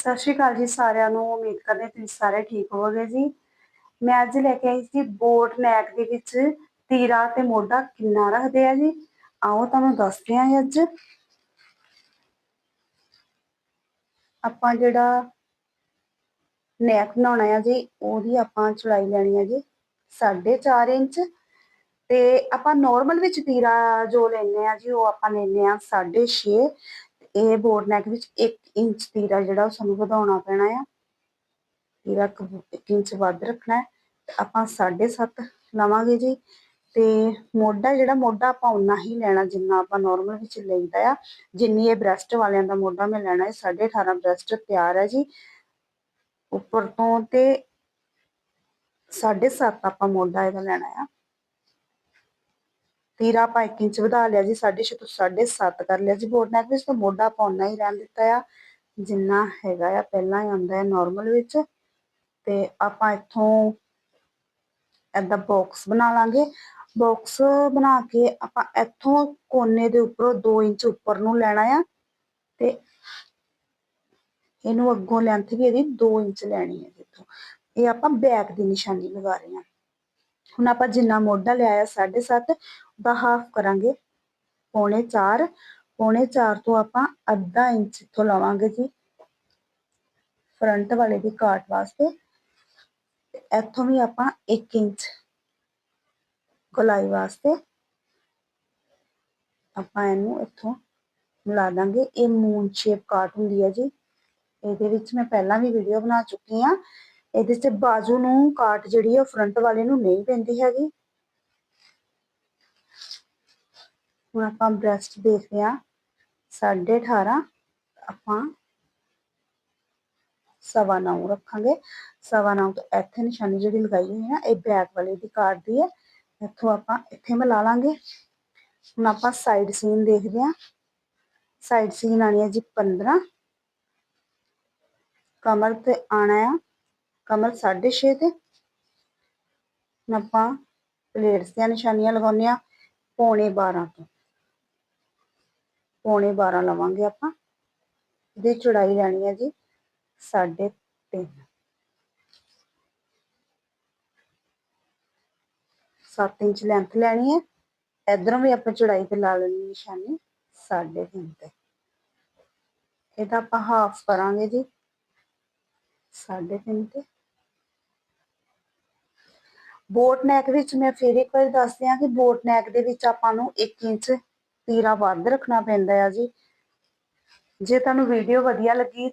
ਸਤਿ ਸ਼੍ਰੀ ਅਕਾਲ ਜੀ ਸਾਰਿਆਂ ਨੂੰ, ਉਮੀਦ ਕਰਦੇ ਤੁਸੀਂ ਸਾਰੇ ਠੀਕ ਹੋਵੋਗੇ ਜੀ। ਮੈਂ ਅੱਜ ਲੈ ਕੇ ਆਈ ਸੀ ਬੋਟ ਨੈਕ ਦੇ ਵਿੱਚ, ਤੀਰਾ ਤੇ ਮੋਢਾ ਕਿੰਨਾ ਰੱਖਦੇ ਆ ਜੀ? ਆਓ ਤੁਹਾਨੂੰ ਦੱਸਦੇ ਹਾਂ ਅੱਜ। ਆਪਾਂ ਜਿਹੜਾ ਨੈਕ ਬਣਾਉਣਾ ਹੈ ਜੀ, ਉਹਦੀ ਆਪਾਂ ਚੌੜਾਈ ਲੈਣੀ ਹੈ ਜੀ 4.5 ਇੰਚ। ਤੇ ਆਪਾਂ ਨਾਰਮਲ ਵਿੱਚ ਤੀਰਾ ਜੋ ਲੈਨੇ ਆ ਜੀ, ਉਹ ਆਪਾਂ ਲੈਨੇ ਆ 6.5 ਇਹ ਬੋਰਡ ਨੈਕ ਵਿੱਚ 1 ਇੰਚ ਤੀਰਾ ਜਿਹੜਾ ਉਹ ਸਾਨੂੰ ਵਧਾਉਣਾ ਪੈਣਾ ਆ। ਤੀਰਾ 1 ਇੰਚ ਵੱਧ ਰੱਖਣਾ ਹੈ। ਆਪਾਂ 7.5 ਲਵਾਂਗੇ ਜੀ। ਤੇ ਮੋਢਾ ਜਿਹੜਾ, ਮੋਢਾ ਆਪਾਂ ਉਨਾ ਹੀ ਲੈਣਾ ਜਿੰਨਾ ਆਪਾਂ ਨਾਰਮਲ ਵਿੱਚ ਲੈਂਦਾ ਆ। ਜਿੰਨੀ ਇਹ ਬ੍ਰੈਸਟ ਵਾਲਿਆਂ ਦਾ ਮੋਢਾ ਮੈਂ ਲੈਣਾ ਹੈ 18.5 ਬ੍ਰੈਸਟ ਤਿਆਰ ਹੈ ਜੀ। ਉੱਪਰ ਤੋਂ ਤੇ 7.5 ਆਪਾਂ ਮੋਢਾ ਇਹਦਾ ਲੈਣਾ ਆ। ਤੀਰਾ ਆਪਾਂ 1 ਇੰਚ ਵਧਾ ਲਿਆ ਜੀ 6.5 ਤੋਂ 7.5 ਕਰ ਲਿਆ ਜੀ ਬੋਟ ਨੈਕ ਵਿੱਚ, ਤਾਂ ਮੋਢਾ ਆਪਾਂ ਹੀ ਰਹਿਣ ਦਿੱਤਾ ਆ, ਜਿੰਨਾ ਹੈਗਾ ਆ, ਪਹਿਲਾਂ ਹੀ ਆਉਂਦਾ ਹੈ ਨਾਰਮਲ ਵਿੱਚ। ਤੇ ਆਪਾਂ ਇੱਥੋਂ ਐਦਾ ਬਾਕਸ ਬਣਾ ਲਾਂਗੇ। ਬਾਕਸ ਬਣਾ ਕੇ ਆਪਾਂ ਇੱਥੋਂ ਕੋਨੇ ਦੇ ਉੱਪਰੋਂ 2 ਇੰਚ ਉੱਪਰ ਨੂੰ ਲੈਣਾ ਆ, ਤੇ ਇਹਨੂੰ ਅੱਗੋਂ ਲੈਂਥ ਵੀ ਇਹਦੀ 2 ਇੰਚ ਲੈਣੀ ਹੈ ਇੱਥੋਂ। ਇਹ ਆਪਾਂ ਬੈਕ ਦੀ ਨਿਸ਼ਾਨੀ ਲਗਾ ਰਹੇ ਹਾਂ ਹੁਣ ਆਪਾਂ ਜਿੰਨਾ ਮੋਢਾ ਲਿਆ 7.5 ਦਾ ਹਾਫ ਕਰਾਂਗੇ। ਪੌਣੇ 4 ਪੌਣੇ 4 ਤੋਂ ਆਪਾਂ ਅੱਧਾ ਇੰਚ ਇੱਥੋਂ ਲਵਾਂਗੇ ਜੀ। ਫਰੰਟ ਵਾਲੇ ਦੀ ਕਾਟ ਵਾਸਤੇ। ਇੱਥੋਂ ਵੀ ਆਪਾਂ 1 ਇੰਚ ਗੋਲਾਈ ਵਾਸਤੇ ਆਪਾਂ ਇਹਨੂੰ ਇੱਥੋਂ ਮਿਲਾ ਦਾਂਗੇ। ਇਹ ਮੂਨ ਸ਼ੇਪ ਕਾਟ ਹੁੰਦੀ ਹੈ ਜੀ। ਇਹਦੇ ਵਿੱਚ ਮੈਂ ਪਹਿਲਾਂ ਵੀ ਵੀਡੀਓ ਬਣਾ ਚੁੱਕੀ ਆ ਇਹਦੇ 'ਚ ਬਾਜੂ ਨੂੰ ਕਾਟ ਜਿਹੜੀ ਹੈ ਫਰੰਟ ਵਾਲੇ ਨੂੰ ਨਹੀਂ ਪੈਂਦੀ ਹੈਗੀ। ਹੁਣ ਆਪਾਂ ਬ੍ਰੈਸਟ ਦੇਖਦੇ ਆ 18.5 ਆਪਾਂ ਸਵਾ ਨੌ ਰੱਖਾਂਗੇ। ਸਵਾ ਨੌ ਤੋਂ ਇੱਥੇ ਨਿਸ਼ਾਨੀ ਜਿਹੜੀ ਲਗਾਈ ਹੋਈ ਹੈ ਇਹ ਬੈਕ ਵਾਲੇ ਦੀ ਕਾਟ ਦੀ ਹੈ। ਇੱਥੋਂ ਆਪਾਂ ਇੱਥੇ ਮਿਲਾ ਲਾਂਗੇ। ਹੁਣ ਆਪਾਂ ਸਾਈਡ ਸੀਨ ਦੇਖਦੇ ਆ ਸਾਈਡ ਸੀਨ ਆਣੀ ਹੈ ਜੀ 15 ਕਮਰ ਤੇ ਆਣਾ ਆ। ਕਮਰ 6.5 ਤੇ। ਆਪਾਂ ਪਲੇਟਸ ਦੀਆਂ ਨਿਸ਼ਾਨੀਆਂ ਲਗਾਉਨੇ ਆ ਪੌਣੇ 12 ਤੋਂ। ਪੌਣੇ 12 ਲਵਾਂਗੇ ਆਪਾਂ। ਇਹਦੀ ਚੌੜਾਈ ਲੈਣੀ ਹੈ ਜੀ 3.5 7 ਇੰਚ ਲੈਂਥ ਲੈਣੀ ਹੈ। ਇਧਰੋਂ ਵੀ ਆਪਾਂ ਚੌੜਾਈ ਤੇ ਲਾ ਲੈਣੀ ਨਿਸ਼ਾਨੀ 3.5 ਤੇ। ਇਹਦਾ ਆਪਾਂ ਹਾਫ ਕਰਾਂਗੇ ਜੀ 3.5 ਤੇ। ਬੋਟ ਨੈਕ ਵਿੱਚ ਮੈਂ ਫੇਰ ਇੱਕ ਵਾਰ ਦੱਸਦੀ ਆ ਕਿ ਬੋਟ ਨੈਕ ਦੇ ਵਿੱਚ ਆਪਾਂ ਨੂੰ 1 ਇੰਚ ਤੀਰਾ ਵੱਧ ਰੱਖਣਾ ਪੈਂਦਾ ਆ ਜੀ। ਜੇ ਤੁਹਾਨੂੰ ਵੀਡੀਓ ਵਧੀਆ ਲੱਗੀ